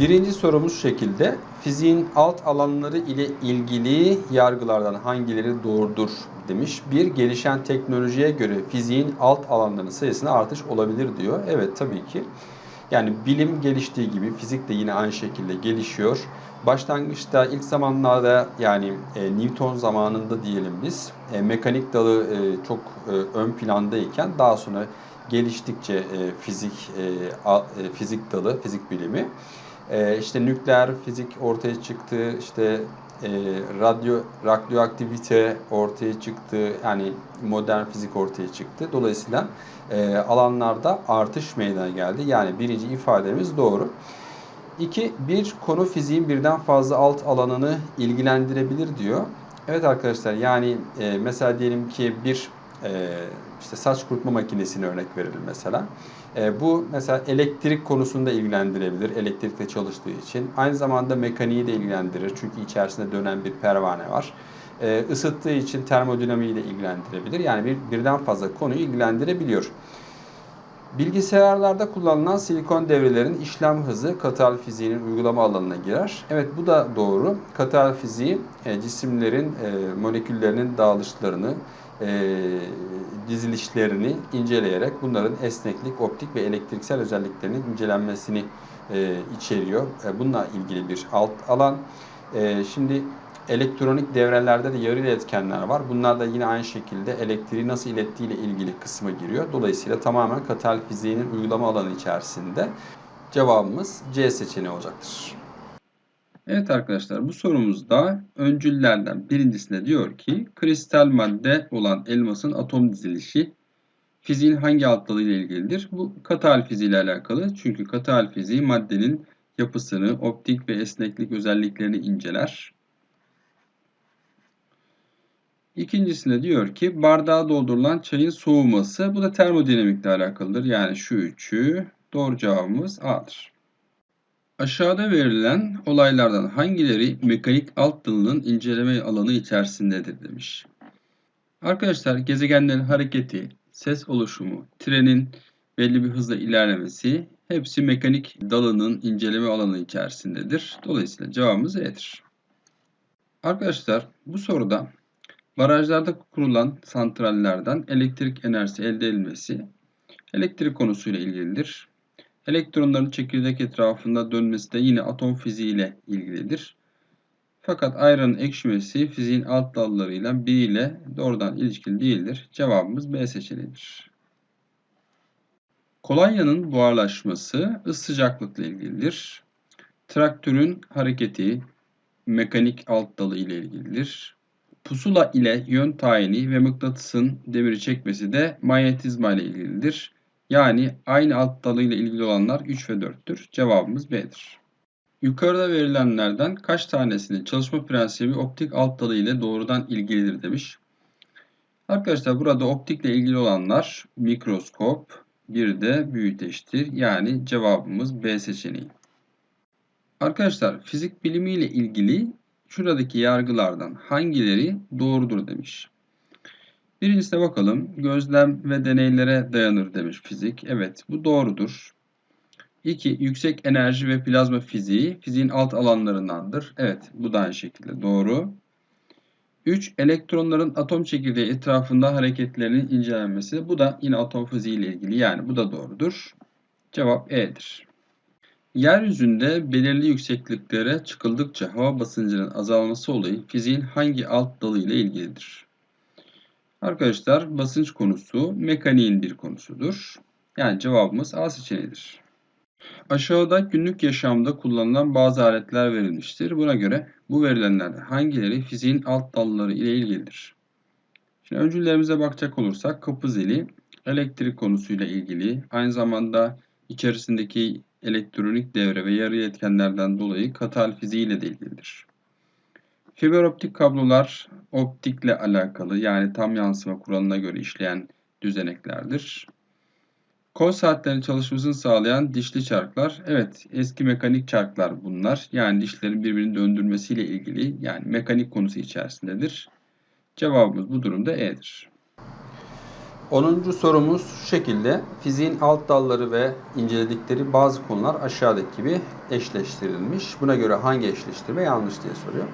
Birinci sorumuz şekilde. Fiziğin alt alanları ile ilgili yargılardan hangileri doğrudur demiş. Bir, gelişen teknolojiye göre fiziğin alt alanlarının sayısında artış olabilir diyor. Evet tabii ki. Yani bilim geliştiği gibi fizik de yine aynı şekilde gelişiyor. Başlangıçta ilk zamanlarda yani e, Newton zamanında diyelim biz e, mekanik dalı e, çok e, ön plandayken daha sonra geliştikçe e, fizik e, a, e, fizik dalı fizik bilimi e, işte nükleer fizik ortaya çıktı işte e, radyo radyoaktivite ortaya çıktı yani modern fizik ortaya çıktı dolayısıyla e, alanlarda artış meydana geldi yani birinci ifademiz doğru. 2. Bir konu fiziğin birden fazla alt alanını ilgilendirebilir diyor. Evet arkadaşlar yani e, mesela diyelim ki bir e, işte saç kurutma makinesini örnek verelim mesela. E, bu mesela elektrik konusunda ilgilendirebilir elektrikle çalıştığı için. Aynı zamanda mekaniği de ilgilendirir çünkü içerisinde dönen bir pervane var. E, ısıttığı için termodinamiği de ilgilendirebilir. Yani bir, birden fazla konuyu ilgilendirebiliyor. Bilgisayarlarda kullanılan silikon devrelerin işlem hızı katal fiziğinin uygulama alanına girer. Evet bu da doğru. Katal fiziği e, cisimlerin e, moleküllerinin dağılışlarını, e, dizilişlerini inceleyerek bunların esneklik, optik ve elektriksel özelliklerinin incelenmesini e, içeriyor. E, bununla ilgili bir alt alan. E, şimdi elektronik devrelerde de yarı iletkenler var. Bunlar da yine aynı şekilde elektriği nasıl ilettiği ile ilgili kısma giriyor. Dolayısıyla tamamen katal fiziğinin uygulama alanı içerisinde cevabımız C seçeneği olacaktır. Evet arkadaşlar bu sorumuzda öncüllerden birincisinde diyor ki kristal madde olan elmasın atom dizilişi fiziğin hangi alt dalı ilgilidir? Bu katal fiziği ile alakalı. Çünkü katal fiziği maddenin yapısını, optik ve esneklik özelliklerini inceler. İkincisinde diyor ki bardağa doldurulan çayın soğuması. Bu da termodinamikle alakalıdır. Yani şu üçü doğru cevabımız A'dır. Aşağıda verilen olaylardan hangileri mekanik alt dalının inceleme alanı içerisindedir demiş. Arkadaşlar gezegenlerin hareketi, ses oluşumu, trenin belli bir hızla ilerlemesi hepsi mekanik dalının inceleme alanı içerisindedir. Dolayısıyla cevabımız E'dir. Arkadaşlar bu soruda barajlarda kurulan santrallerden elektrik enerjisi elde edilmesi elektrik konusuyla ilgilidir. Elektronların çekirdek etrafında dönmesi de yine atom fiziği ile ilgilidir. Fakat ayranın ekşimesi fiziğin alt dallarıyla biriyle doğrudan ilişkili değildir. Cevabımız B seçeneğidir. Kolonyanın buharlaşması ısı sıcaklıkla ilgilidir. Traktörün hareketi mekanik alt dalı ile ilgilidir. Pusula ile yön tayini ve mıknatısın demiri çekmesi de manyetizma ile ilgilidir. Yani aynı alt dalıyla ilgili olanlar 3 ve 4'tür. Cevabımız B'dir. Yukarıda verilenlerden kaç tanesinin çalışma prensibi optik alt dalı ile doğrudan ilgilidir demiş. Arkadaşlar burada optikle ilgili olanlar mikroskop, bir de büyüteçtir. Yani cevabımız B seçeneği. Arkadaşlar fizik bilimi ile ilgili şuradaki yargılardan hangileri doğrudur demiş. Birincisine bakalım. Gözlem ve deneylere dayanır demiş fizik. Evet bu doğrudur. 2. Yüksek enerji ve plazma fiziği fiziğin alt alanlarındandır. Evet bu da aynı şekilde doğru. 3. Elektronların atom çekirdeği etrafında hareketlerinin incelenmesi. Bu da yine atom fiziği ile ilgili yani bu da doğrudur. Cevap E'dir. Yeryüzünde belirli yüksekliklere çıkıldıkça hava basıncının azalması olayı fiziğin hangi alt dalı ile ilgilidir? Arkadaşlar basınç konusu mekaniğin bir konusudur. Yani cevabımız A seçeneğidir. Aşağıda günlük yaşamda kullanılan bazı aletler verilmiştir. Buna göre bu verilenlerden hangileri fiziğin alt dalları ile ilgilidir? Şimdi öncüllerimize bakacak olursak kapı zili elektrik konusuyla ilgili aynı zamanda içerisindeki elektronik devre ve yarı etkenlerden dolayı katal fiziği ile de ilgilidir. Fiber optik kablolar optikle alakalı yani tam yansıma kuralına göre işleyen düzeneklerdir. Kol saatlerinin çalışmasını sağlayan dişli çarklar, evet eski mekanik çarklar bunlar. Yani dişlerin birbirini döndürmesiyle ilgili yani mekanik konusu içerisindedir. Cevabımız bu durumda E'dir. 10. sorumuz şu şekilde. Fiziğin alt dalları ve inceledikleri bazı konular aşağıdaki gibi eşleştirilmiş. Buna göre hangi eşleştirme yanlış diye soruyor.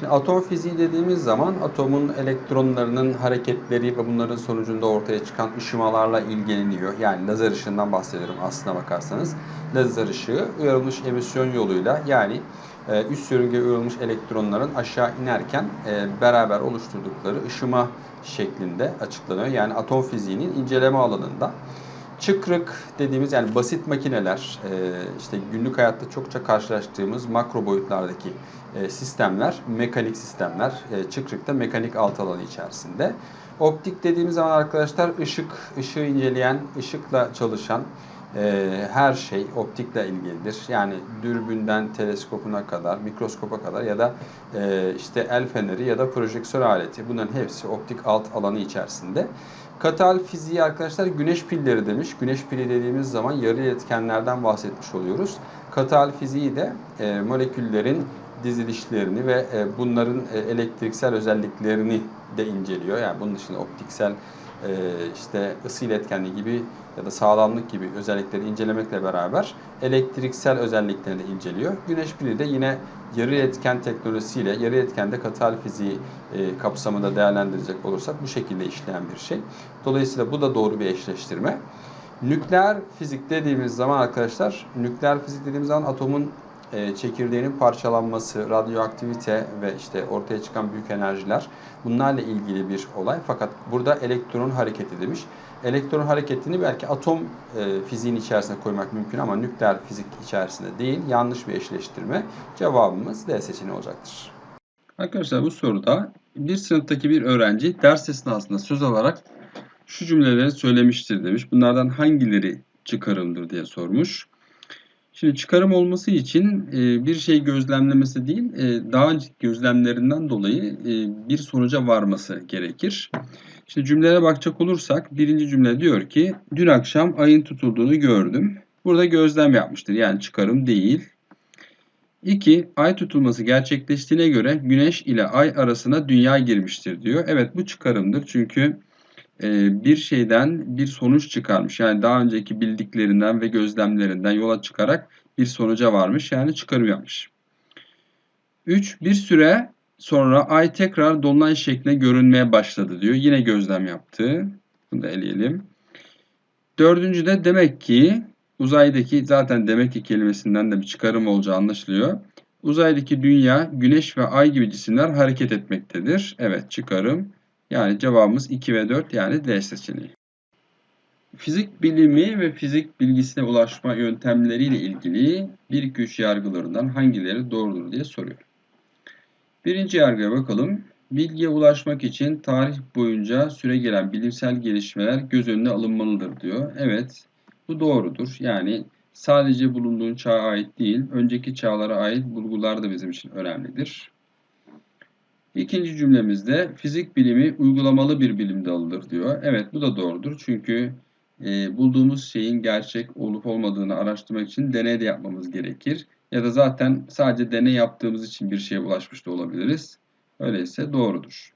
Şimdi atom fiziği dediğimiz zaman atomun elektronlarının hareketleri ve bunların sonucunda ortaya çıkan ışımalarla ilgileniyor. Yani lazer ışığından bahsediyorum aslına bakarsanız. Lazer ışığı uyarılmış emisyon yoluyla yani e, üst yörüngeye uyarılmış elektronların aşağı inerken e, beraber oluşturdukları ışıma şeklinde açıklanıyor. Yani atom fiziğinin inceleme alanında. Çıkrık dediğimiz yani basit makineler, e, işte günlük hayatta çokça karşılaştığımız makro boyutlardaki sistemler, mekanik sistemler, çıkrıkta mekanik alt alanı içerisinde. Optik dediğimiz zaman arkadaşlar ışık, ışığı inceleyen, ışıkla çalışan her şey optikle ilgilidir. Yani dürbünden teleskopuna kadar, mikroskopa kadar ya da işte el feneri ya da projeksiyon aleti bunların hepsi optik alt alanı içerisinde. Katal fiziği arkadaşlar güneş pilleri demiş. Güneş pili dediğimiz zaman yarı iletkenlerden bahsetmiş oluyoruz. Katal fiziği de e, moleküllerin dizilişlerini ve e, bunların e, elektriksel özelliklerini de inceliyor. Yani bunun dışında optiksel e, işte ısı iletkenliği gibi ya da sağlamlık gibi özellikleri incelemekle beraber elektriksel özelliklerini inceliyor. Güneş pili de yine yarı etken teknolojisiyle yarı etkende katal fiziği e, kapsamında değerlendirecek olursak bu şekilde işleyen bir şey. Dolayısıyla bu da doğru bir eşleştirme. Nükleer fizik dediğimiz zaman arkadaşlar, nükleer fizik dediğimiz zaman atomun e, çekirdeğinin parçalanması, radyoaktivite ve işte ortaya çıkan büyük enerjiler bunlarla ilgili bir olay. Fakat burada elektron hareketi demiş. Elektron hareketini belki atom e, fiziğin içerisine koymak mümkün ama nükleer fizik içerisinde değil. Yanlış bir eşleştirme. Cevabımız D seçeneği olacaktır. Arkadaşlar bu soruda bir sınıftaki bir öğrenci ders esnasında söz alarak şu cümleleri söylemiştir demiş. Bunlardan hangileri çıkarımdır diye sormuş. Şimdi çıkarım olması için e, bir şey gözlemlemesi değil, e, daha önceki gözlemlerinden dolayı e, bir sonuca varması gerekir. Şimdi cümlelere bakacak olursak birinci cümle diyor ki dün akşam ayın tutulduğunu gördüm. Burada gözlem yapmıştır yani çıkarım değil. 2. Ay tutulması gerçekleştiğine göre güneş ile ay arasına dünya girmiştir diyor. Evet bu çıkarımdır çünkü bir şeyden bir sonuç çıkarmış. Yani daha önceki bildiklerinden ve gözlemlerinden yola çıkarak bir sonuca varmış. Yani çıkarım yapmış. 3. Bir süre sonra ay tekrar dolunay şeklinde görünmeye başladı diyor. Yine gözlem yaptı. Bunu da eleyelim. Dördüncü de demek ki uzaydaki zaten demek ki kelimesinden de bir çıkarım olacağı anlaşılıyor. Uzaydaki dünya, güneş ve ay gibi cisimler hareket etmektedir. Evet çıkarım. Yani cevabımız 2 ve 4 yani D seçeneği. Fizik bilimi ve fizik bilgisine ulaşma yöntemleriyle ilgili 1-2-3 yargılarından hangileri doğrudur diye soruyor. Birinci yargıya bakalım. Bilgiye ulaşmak için tarih boyunca süre gelen bilimsel gelişmeler göz önüne alınmalıdır diyor. Evet bu doğrudur. Yani sadece bulunduğun çağa ait değil, önceki çağlara ait bulgular da bizim için önemlidir. İkinci cümlemizde fizik bilimi uygulamalı bir bilim dalıdır diyor. Evet bu da doğrudur. Çünkü e, bulduğumuz şeyin gerçek olup olmadığını araştırmak için deney de yapmamız gerekir. Ya da zaten sadece deney yaptığımız için bir şeye ulaşmış da olabiliriz. Öyleyse doğrudur.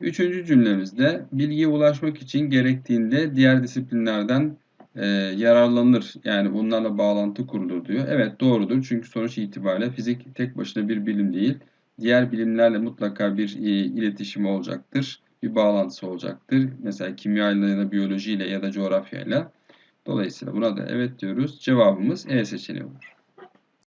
Üçüncü cümlemizde bilgiye ulaşmak için gerektiğinde diğer disiplinlerden e, yararlanır. Yani bunlarla bağlantı kurulur diyor. Evet doğrudur. Çünkü sonuç itibariyle fizik tek başına bir bilim değil diğer bilimlerle mutlaka bir e, iletişim olacaktır. Bir bağlantısı olacaktır. Mesela kimya ile ya da biyoloji ile ya da coğrafya ile. Dolayısıyla buna da evet diyoruz. Cevabımız E seçeneği olur.